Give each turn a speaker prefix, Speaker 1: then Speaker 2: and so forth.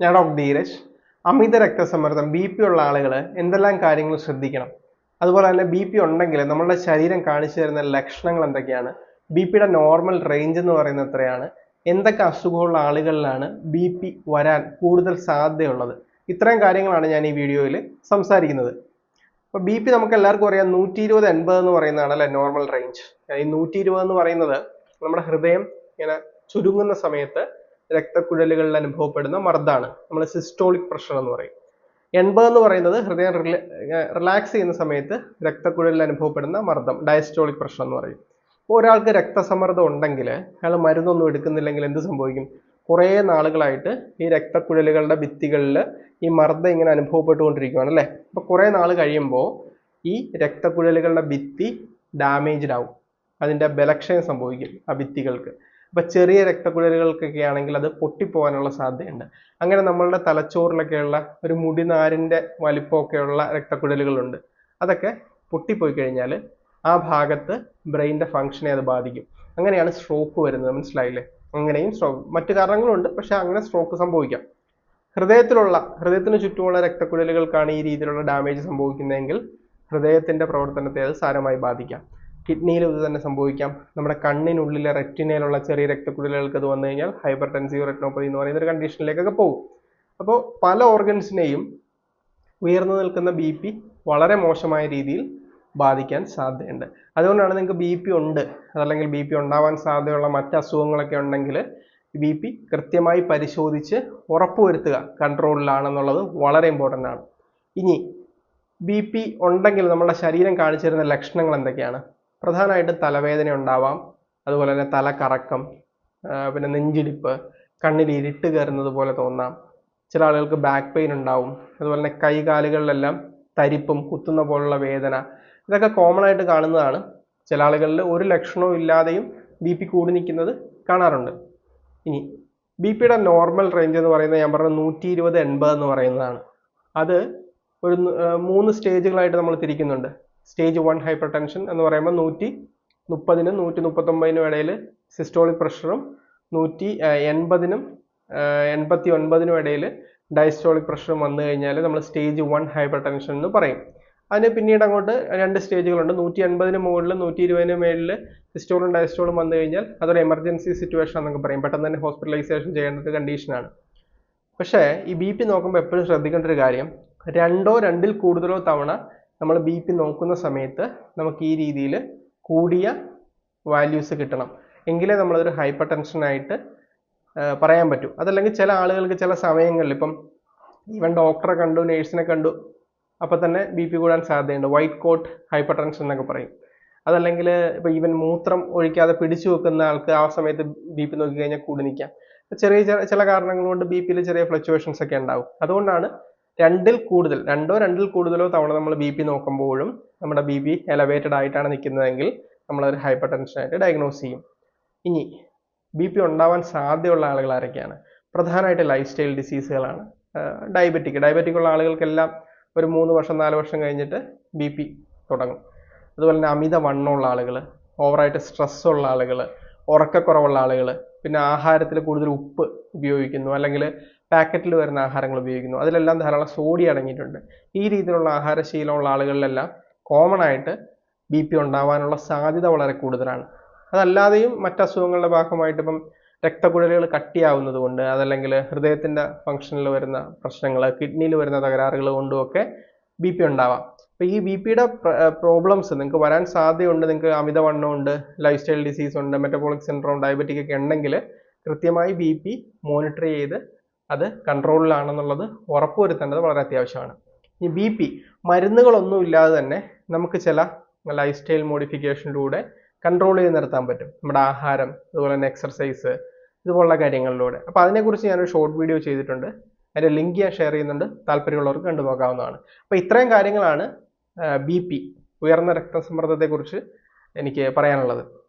Speaker 1: ഞാൻ ഡോക്ടർ ധീരജ്. അമിത രക്തസമ്മർദ്ദം B P ഉള്ള ആളുകൾ എന്തെല്ലാം കാര്യങ്ങൾ ശ്രദ്ധിക്കണം? അതുപോലെ തന്നെ ബി പി ഉണ്ടെങ്കിൽ നമ്മളുടെ ശരീരം കാണിച്ചു തരുന്ന ലക്ഷണങ്ങൾ എന്തൊക്കെയാണ്? ബി പിയുടെ നോർമൽ റേഞ്ച് എന്ന് പറയുന്നത് എത്രയാണ്? എന്തൊക്കെ അസുഖമുള്ള ആളുകളിലാണ് ബി പി വരാൻ കൂടുതൽ സാധ്യതയുള്ളത്? ഇത്രയും കാര്യങ്ങളാണ് ഞാൻ ഈ വീഡിയോയിൽ സംസാരിക്കുന്നത്. അപ്പോൾ ബി പി നമുക്ക് എല്ലാവർക്കും അറിയാം നൂറ്റി ഇരുപത് എൺപത് എന്ന് പറയുന്നതാണ് അല്ലെ നോർമൽ റേഞ്ച് ഈ നൂറ്റി ഇരുപത് എന്ന് പറയുന്നത് നമ്മുടെ ഹൃദയം ഇങ്ങനെ ചുരുങ്ങുന്ന സമയത്ത് രക്തക്കുഴലുകളിൽ അനുഭവപ്പെടുന്ന മർദ്ദമാണ് നമ്മൾ സിസ്റ്റോളിക് പ്രഷർ എന്ന് പറയും. എൺപത് എന്ന് പറയുന്നത് ഹൃദയം റിലാക്സ് ചെയ്യുന്ന സമയത്ത് രക്തക്കുഴലിൽ അനുഭവപ്പെടുന്ന മർദ്ദം ഡയസ്റ്റോളിക് പ്രഷർ എന്ന് പറയും. അപ്പോൾ ഒരാൾക്ക് രക്തസമ്മർദ്ദം ഉണ്ടെങ്കിൽ അയാൾ മരുന്നൊന്നും എടുക്കുന്നില്ലെങ്കിൽ എന്ത് സംഭവിക്കും? കുറേ നാളുകളായിട്ട് ഈ രക്തക്കുഴലുകളുടെ ഭിത്തികളിൽ ഈ മർദ്ദം ഇങ്ങനെ അനുഭവപ്പെട്ടുകൊണ്ടിരിക്കുകയാണ് അല്ലേ? അപ്പോൾ കുറേ നാൾ കഴിയുമ്പോൾ ഈ രക്തക്കുഴലുകളുടെ ഭിത്തി ഡാമേജ്ഡ് ആവും. അതിന്റെ ബലക്ഷയം സംഭവിക്കും ആ ഭിത്തികൾക്ക്. അപ്പോൾ ചെറിയ രക്തക്കുഴലുകൾക്കൊക്കെ ആണെങ്കിൽ അത് പൊട്ടിപ്പോകാനുള്ള സാധ്യതയുണ്ട്. അങ്ങനെ നമ്മളുടെ തലച്ചോറിലൊക്കെയുള്ള ഒരു മുടിനാരിന്റെ വലിപ്പമൊക്കെയുള്ള രക്തക്കുഴലുകളുണ്ട്. അതൊക്കെ പൊട്ടിപ്പോയി കഴിഞ്ഞാൽ ആ ഭാഗത്ത് ബ്രെയിനിന്റെ ഫങ്ഷനെ അത് ബാധിക്കും. അങ്ങനെയാണ് സ്ട്രോക്ക് വരുന്നത്. മനസ്സിലായില്ലേ? അങ്ങനെയും സ്ട്രോക്ക് മറ്റു കാരണങ്ങളുണ്ട്. പക്ഷെ അങ്ങനെ സ്ട്രോക്ക് സംഭവിക്കാം. ഹൃദയത്തിലുള്ള ഹൃദയത്തിന് ചുറ്റുമുള്ള രക്തക്കുഴലുകൾക്കാണ് ഈ രീതിയിലുള്ള ഡാമേജ് സംഭവിക്കുന്നതെങ്കിൽ ഹൃദയത്തിന്റെ പ്രവർത്തനത്തെ അത് സാരമായി ബാധിക്കാം. കിഡ്നിയിൽ ഇത് തന്നെ സംഭവിക്കാം. നമ്മുടെ കണ്ണിനുള്ളിലെ റെറ്റിനയിലുള്ള ചെറിയ രക്തക്കുഴലുകൾക്ക് അത് വന്നു കഴിഞ്ഞാൽ ഹൈപ്പർ ടെൻസീവ് റെറ്റിനോപ്പതി എന്ന് പറയുന്ന ഒരു കണ്ടീഷനിലേക്കൊക്കെ പോകും. അപ്പോൾ പല ഓർഗൻസിനെയും ഉയർന്നു നിൽക്കുന്ന ബി പി വളരെ മോശമായ രീതിയിൽ ബാധിക്കാൻ സാധ്യതയുണ്ട്. അതുകൊണ്ടാണ് നിങ്ങൾക്ക് ബി പി ഉണ്ട്. അതല്ലെങ്കിൽ ബി പി ഉണ്ടാവാൻ സാധ്യതയുള്ള മറ്റ് അസുഖങ്ങളൊക്കെ ഉണ്ടെങ്കിൽ ബി പി കൃത്യമായി പരിശോധിച്ച് ഉറപ്പുവരുത്തുക. കൺട്രോളിലാണെന്നുള്ളത് വളരെ ഇമ്പോർട്ടന്റ് ആണ്. ഇനി ബി പി ഉണ്ടെങ്കിൽ നമ്മുടെ ശരീരം കാണിച്ചു തരുന്ന ലക്ഷണങ്ങൾ എന്തൊക്കെയാണ്? പ്രധാനമായിട്ടും തലവേദന ഉണ്ടാവാം. അതുപോലെ തന്നെ തലകറക്കം പിന്നെ നെഞ്ചിടിപ്പ് കണ്ണിൽ ഇരുട്ട് കയറുന്നത് പോലെ തോന്നാം. ചില ആളുകൾക്ക് ബാക്ക് പെയിൻ ഉണ്ടാവും. അതുപോലെ തന്നെ കൈകാലുകളിലെല്ലാം തരിപ്പും കുത്തുന്ന പോലുള്ള വേദന ഇതൊക്കെ കോമൺ ആയിട്ട് കാണുന്നതാണ്. ചില ആളുകളിൽ ഒരു ലക്ഷണവും ഇല്ലാതെയും ബി പി കൂടി നിൽക്കുന്നത് കാണാറുണ്ട്. ഇനി ബി പിയുടെ നോർമൽ റേഞ്ച് എന്ന് പറയുന്നത് ഞാൻ പറഞ്ഞ നൂറ്റി ഇരുപത് എൺപത് എന്ന് പറയുന്നതാണ്. അത് ഒരു മൂന്ന് സ്റ്റേജുകളായിട്ട് നമ്മൾ തിരിക്കുന്നുണ്ട്. സ്റ്റേജ് വൺ ഹൈപ്പർ ടെൻഷൻ എന്ന് പറയുമ്പോൾ നൂറ്റി മുപ്പതിനും നൂറ്റി മുപ്പത്തൊമ്പതിനും ഇടയിൽ സിസ്റ്റോളിക് പ്രഷറും നൂറ്റി എൺപതിനും എൺപത്തി ഒൻപതിനും ഇടയിൽ ഡയസ്റ്റോളിക് പ്രഷറും വന്നു കഴിഞ്ഞാൽ നമ്മൾ സ്റ്റേജ് വൺ ഹൈപ്പർ ടെൻഷൻ എന്ന് പറയും. അതിന് പിന്നീട് അങ്ങോട്ട് രണ്ട് സ്റ്റേജുകളുണ്ട് നൂറ്റി എൺപതിന് മുകളിൽ നൂറ്റി ഇരുപതിന് മേളിൽ സിസ്റ്റോളും ഡയസ്റ്റോളും വന്നു കഴിഞ്ഞാൽ അതൊരു എമർജൻസി സിറ്റുവേഷൻ എന്നൊക്കെ പറയും. പെട്ടെന്ന് തന്നെ ഹോസ്പിറ്റലൈസേഷൻ ചെയ്യേണ്ട ഒരു കണ്ടീഷനാണ് പക്ഷേ ഈ ബി പി നോക്കുമ്പോൾ എപ്പോഴും ശ്രദ്ധിക്കേണ്ട ഒരു കാര്യം രണ്ടോ രണ്ടിൽ കൂടുതലോ തവണ നമ്മൾ ബി പി നോക്കുന്ന സമയത്ത് നമുക്ക് ഈ രീതിയിൽ കൂടിയ വാല്യൂസ് കിട്ടണം. എങ്കിലേ നമ്മളതൊരു ഹൈപ്പർ ടെൻഷനായിട്ട് പറയാൻ പറ്റൂ. അതല്ലെങ്കിൽ ചില ആളുകൾക്ക് ചില സമയങ്ങളിൽ ഇപ്പം ഈവൻ ഡോക്ടറെ കണ്ടു നേഴ്സിനെ കണ്ടു അപ്പോൾ തന്നെ ബി പി കൂടാൻ സാധ്യതയുണ്ട്. വൈറ്റ് കോട്ട് ഹൈപ്പർ ടെൻഷൻ എന്നൊക്കെ പറയും. അതല്ലെങ്കിൽ ഇപ്പോൾ ഈവൻ മൂത്രം ഒഴിക്കാതെ പിടിച്ചു വെക്കുന്ന ആൾക്ക് ആ സമയത്ത് ബി പി നോക്കി കഴിഞ്ഞാൽ കൂടി നിൽക്കാം. ചെറിയ ചെറിയ ചില കാരണങ്ങൾ കൊണ്ട് ബി പിയിൽ ചെറിയ ഫ്ലക്ച്വേഷൻസ് ഒക്കെ ഉണ്ടാവും. അതുകൊണ്ടാണ് രണ്ടിൽ കൂടുതൽ രണ്ടോ രണ്ടിൽ കൂടുതലോ തവണ നമ്മൾ ബി പി നോക്കുമ്പോഴും നമ്മുടെ ബി പി എലവേറ്റഡ് ആയിട്ടാണ് നിൽക്കുന്നതെങ്കിൽ നമ്മളൊരു ഹൈപ്പർ ടെൻഷനായിട്ട് ഡയഗ്നോസ് ചെയ്യും. ഇനി ബി പി ഉണ്ടാവാൻ സാധ്യതയുള്ള ആളുകൾ ആരൊക്കെയാണ്? പ്രധാനമായിട്ട് ലൈഫ് സ്റ്റൈൽ ഡിസീസുകളാണ് ഡയബറ്റിക് ഡയബറ്റിക് ഉള്ള ആളുകൾക്കെല്ലാം ഒരു മൂന്ന് വർഷം നാല് വർഷം കഴിഞ്ഞിട്ട് ബി പി തുടങ്ങും. അതുപോലെ തന്നെ അമിത വണ്ണമുള്ള ആളുകൾ ഓവറായിട്ട് സ്ട്രെസ്സുള്ള ആളുകൾ ഉറക്കക്കുറവുള്ള ആളുകൾ പിന്നെ ആഹാരത്തിൽ കൂടുതൽ ഉപ്പ് ഉപയോഗിക്കുന്നു അല്ലെങ്കിൽ പാക്കറ്റിൽ വരുന്ന ആഹാരങ്ങൾ ഉപയോഗിക്കുന്നു. അതിലെല്ലാം ധാരാളം സോഡി അടങ്ങിയിട്ടുണ്ട്. ഈ രീതിയിലുള്ള ആഹാരശീലമുള്ള ആളുകളിലെല്ലാം കോമൺ ആയിട്ട് ബി പി ഉണ്ടാവാനുള്ള സാധ്യത വളരെ കൂടുതലാണ്. അതല്ലാതെയും മറ്റ് അസുഖങ്ങളുടെ ഭാഗമായിട്ട് ഇപ്പം രക്തക്കുഴലുകൾ കട്ടിയാവുന്നത് കൊണ്ട് അതല്ലെങ്കിൽ ഹൃദയത്തിന്റെ ഫങ്ഷനിൽ വരുന്ന പ്രശ്നങ്ങൾ കിഡ്നിയിൽ വരുന്ന തകരാറുകൾ കൊണ്ടുമൊക്കെ ബി പി ഉണ്ടാവാം. അപ്പോൾ ഈ ബി പിയുടെ പ്രോബ്ലംസ് നിങ്ങൾക്ക് വരാൻ സാധ്യതയുണ്ട് നിങ്ങൾക്ക് അമിതവണ്ണം ഉണ്ട് ലൈഫ് സ്റ്റൈൽ ഡിസീസ് ഉണ്ട് മെറ്റബോളിക് സിൻഡ്രോം ഡയബറ്റിക് ഒക്കെ ഉണ്ടെങ്കിൽ കൃത്യമായി ബി പി മോണിറ്റർ ചെയ്ത് അത് കൺട്രോളിലാണെന്നുള്ളത് ഉറപ്പുവരുത്തേണ്ടത് വളരെ അത്യാവശ്യമാണ്. ഈ ബി പി മരുന്നുകളൊന്നും ഇല്ലാതെ തന്നെ നമുക്ക് ചില ലൈഫ് സ്റ്റൈൽ മോഡിഫിക്കേഷനിലൂടെ കൺട്രോൾ ചെയ്ത് നിർത്താൻ പറ്റും. നമ്മുടെ ആഹാരം അതുപോലെ തന്നെ എക്സർസൈസ് ഇതുപോലുള്ള കാര്യങ്ങളിലൂടെ. അപ്പോൾ അതിനെക്കുറിച്ച് ഞാനൊരു ഷോർട്ട് വീഡിയോ ചെയ്തിട്ടുണ്ട്. അതിന്റെ ലിങ്ക് ഞാൻ ഷെയർ ചെയ്യുന്നുണ്ട്. താല്പര്യമുള്ളവർക്ക് കണ്ടു നോക്കാവുന്നതാണ് അപ്പോൾ ഇത്രയും കാര്യങ്ങളാണ് ബി പി ഉയർന്ന രക്തസമ്മർദ്ദത്തെക്കുറിച്ച് എനിക്ക് പറയാനുള്ളത്.